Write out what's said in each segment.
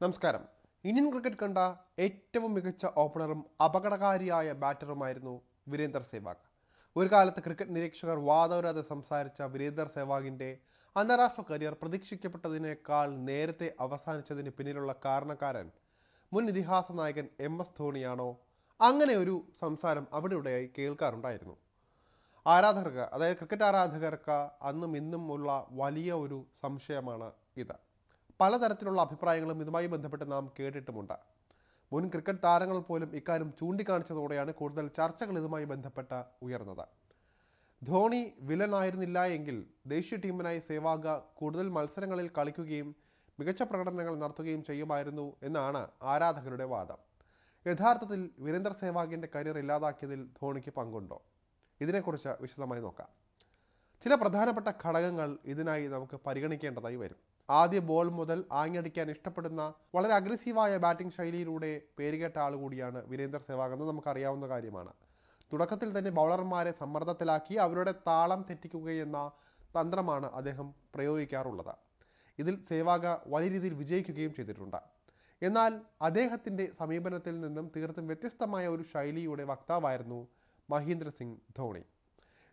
നമസ്കാരം. Indian cricket കണ്ട ഏറ്റവും മികച്ച ഓപ്പണറും അപകടകാരിയായ ബാറ്ററുമായിരുന്നു വീരേന്ദർ സേവാഗ്. ഒരു കാലത്ത് ക്രിക്കറ്റ് നിരീക്ഷകർ വാദവരാതെ സംസാരിച്ച വീരേന്ദർ സേവാഗിന്റെ അന്താരാഷ്ട്ര കരിയർ പ്രതീക്ഷിക്കപ്പെട്ടതിനേക്കാൾ നേരത്തെ അവസാനിച്ചതിന് പിന്നിലുള്ള കാരണക്കാരൻ മുൻ ഇതിഹാസ നായകൻ എം എസ് ധോണിയാണോ? അങ്ങനെ ഒരു സംസാരം അവിടെ ഇവിടെയായി കേൾക്കാറുണ്ടായിരുന്നു. ആരാധകർക്ക് അതായത് ക്രിക്കറ്റ് ആരാധകർക്ക് അന്നും ഇന്നും ഉള്ള വലിയ ഒരു സംശയമാണ് ഇത്. പലതരത്തിലുള്ള അഭിപ്രായങ്ങളും ഇതുമായി ബന്ധപ്പെട്ട് നാം കേട്ടിട്ടുമുണ്ട്. മുൻ ക്രിക്കറ്റ് താരങ്ങൾ പോലും ഇക്കാര്യം ചൂണ്ടിക്കാണിച്ചതോടെയാണ് കൂടുതൽ ചർച്ചകൾ ഇതുമായി ബന്ധപ്പെട്ട് ഉയർന്നത്. ധോണി വിലനായിരുന്നില്ല എങ്കിൽ ദേശീയ ടീമിനായി സേവാഗ കൂടുതൽ മത്സരങ്ങളിൽ കളിക്കുകയും മികച്ച പ്രകടനങ്ങൾ നടത്തുകയും ചെയ്യുമായിരുന്നു എന്നാണ് ആരാധകരുടെ വാദം. യഥാർത്ഥത്തിൽ വീരേന്ദർ സേവാഗിന്റെ കരിയർ ഇല്ലാതാക്കിയതിൽ ധോണിക്ക് പങ്കുണ്ടോ? ഇതിനെക്കുറിച്ച് വിശദമായി നോക്കാം. ചില പ്രധാനപ്പെട്ട ഘടകങ്ങൾ ഇതിനായി നമുക്ക് പരിഗണിക്കേണ്ടതായി വരും. ആദ്യ ബോൾ മുതൽ ആഞ്ഞടിക്കാൻ ഇഷ്ടപ്പെടുന്ന വളരെ അഗ്രസീവായ ബാറ്റിംഗ് ശൈലിയിലൂടെ പേരുകേട്ട ആൾ കൂടിയാണ് വീരേന്ദർ സേവാഗ് എന്ന് നമുക്കറിയാവുന്ന കാര്യമാണ്. തുടക്കത്തിൽ തന്നെ ബൗളർമാരെ സമ്മർദ്ദത്തിലാക്കി അവരുടെ താളം തെറ്റിക്കുകയെന്ന തന്ത്രമാണ് അദ്ദേഹം പ്രയോഗിക്കാറുള്ളത്. ഇതിൽ സേവാഗ വലിയ രീതിയിൽ വിജയിക്കുകയും ചെയ്തിട്ടുണ്ട്. എന്നാൽ അദ്ദേഹത്തിന്റെ സമീപനത്തിൽ നിന്നും തീർത്തും വ്യത്യസ്തമായ ഒരു ശൈലിയുടെ വക്താവായിരുന്നു മഹീന്ദ്ര സിംഗ് ധോണി.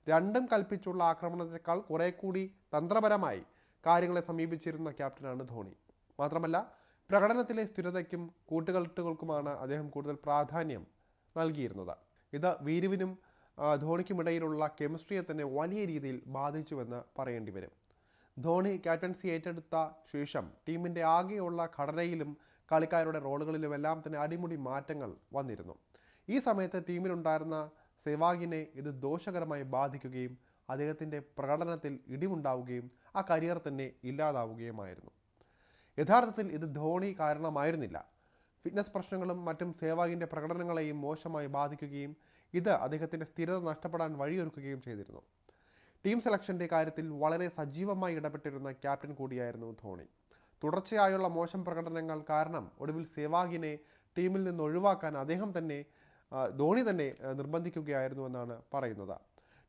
രണ്ടും കൽപ്പിച്ചുള്ള ആക്രമണത്തെക്കാൾ കുറെ കൂടി തന്ത്രപരമായി കാര്യങ്ങളെ സമീപിച്ചിരുന്ന ക്യാപ്റ്റനാണ് ധോണി. മാത്രമല്ല പ്രകടനത്തിലെ സ്ഥിരതയ്ക്കും കൂട്ടുകെട്ടുകൾക്കുമാണ് അദ്ദേഹം കൂടുതൽ പ്രാധാന്യം നൽകിയിരുന്നത്. ഇത് വീരുവിനും ധോണിക്കുമിടയിലുള്ള കെമിസ്ട്രിയെ തന്നെ വലിയ രീതിയിൽ ബാധിച്ചുവെന്ന് പറയേണ്ടി വരും. ധോണി ക്യാപ്റ്റൻസി ഏറ്റെടുത്ത ശേഷം ടീമിന്റെ ആകെയുള്ള ഘടനയിലും കളിക്കാരുടെ റോളുകളിലുമെല്ലാം തന്നെ അടിമുടി മാറ്റങ്ങൾ വന്നിരുന്നു. ഈ സമയത്ത് ടീമിലുണ്ടായിരുന്ന സെവാഗിനെ ഇത് ദോഷകരമായി ബാധിക്കുകയും അദ്ദേഹത്തിന്റെ പ്രകടനത്തിൽ ഇടിവുണ്ടാവുകയും ആ കരിയർ തന്നെ ഇല്ലാതാവുകയുമായിരുന്നു. യഥാർത്ഥത്തിൽ ഇത് ധോണി കാരണമായിരുന്നില്ല. ഫിറ്റ്നസ് പ്രശ്നങ്ങളും മറ്റും സേവാഗിന്റെ പ്രകടനങ്ങളെയും മോശമായി ബാധിക്കുകയും ഇത് അദ്ദേഹത്തിന്റെ സ്ഥിരത നഷ്ടപ്പെടാൻ വഴിയൊരുക്കുകയും ചെയ്തിരുന്നു. ടീം സെലക്ഷന്റെ കാര്യത്തിൽ വളരെ സജീവമായി ഇടപെട്ടിരുന്ന ക്യാപ്റ്റൻ കൂടിയായിരുന്നു ധോണി. തുടർച്ചയായുള്ള മോശം പ്രകടനങ്ങൾ കാരണം ഒടുവിൽ സേവാഗിനെ ടീമിൽ നിന്ന് ഒഴിവാക്കാൻ അദ്ദേഹം തന്നെ ധോണി തന്നെ നിർബന്ധിക്കുകയായിരുന്നു എന്നാണ് പറയുന്നത്.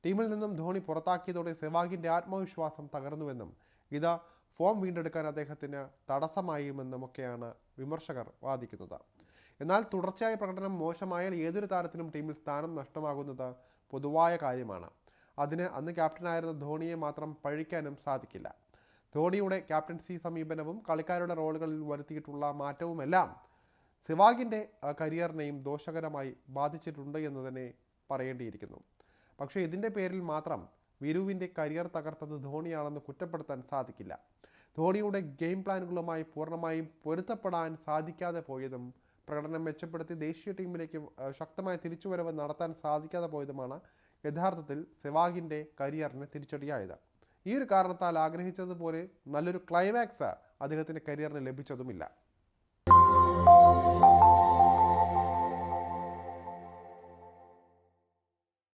ടീമിൽ നിന്നും ധോണി പുറത്താക്കിയതോടെ സെവാഗിന്റെ ആത്മവിശ്വാസം തകർന്നുവെന്നും ഇത് ഫോം വീണ്ടെടുക്കാൻ അദ്ദേഹത്തിന് തടസ്സമായുമെന്നുമൊക്കെയാണ് വിമർശകർ വാദിക്കുന്നത്. എന്നാൽ തുടർച്ചയായ പ്രകടനം മോശമായാൽ ഏതൊരു താരത്തിനും ടീമിൽ സ്ഥാനം നഷ്ടമാകുന്നത് പൊതുവായ കാര്യമാണ്. അതിന് അന്ന് ക്യാപ്റ്റനായിരുന്ന ധോണിയെ മാത്രം പഴിക്കാനും സാധിക്കില്ല. ധോണിയുടെ ക്യാപ്റ്റൻസി സമീപനവും കളിക്കാരുടെ റോളുകളിൽ വരുത്തിയിട്ടുള്ള മാറ്റവുമെല്ലാം സെവാഗിന്റെ കരിയറിനെയും ദോഷകരമായി ബാധിച്ചിട്ടുണ്ട് എന്ന് തന്നെ പറയേണ്ടിയിരിക്കുന്നു. പക്ഷേ ഇതിന്റെ പേരിൽ മാത്രം വിരുവിന്റെ കരിയർ തകർത്തത് ധോണിയാണെന്ന് കുറ്റപ്പെടുത്താൻ സാധിക്കില്ല. ധോണിയുടെ ഗെയിം പ്ലാനുകളുമായി പൂർണമായും പൊരുത്തപ്പെടാൻ സാധിക്കാതെ പോയതും പ്രകടനം മെച്ചപ്പെടുത്തി ദേശീയ ടീമിലേക്ക് ശക്തമായ തിരിച്ചുവരവ് നടത്താൻ സാധിക്കാതെ പോയതുമാണ് യഥാർത്ഥത്തിൽ സെവാഗിന്റെ കരിയറിന് തിരിച്ചടിയായത്. ഈ ഒരു കാരണത്താൽ ആഗ്രഹിച്ചതുപോലെ നല്ലൊരു ക്ലൈമാക്സ് അദ്ദേഹത്തിന്റെ കരിയറിന് ലഭിച്ചതുമില്ല.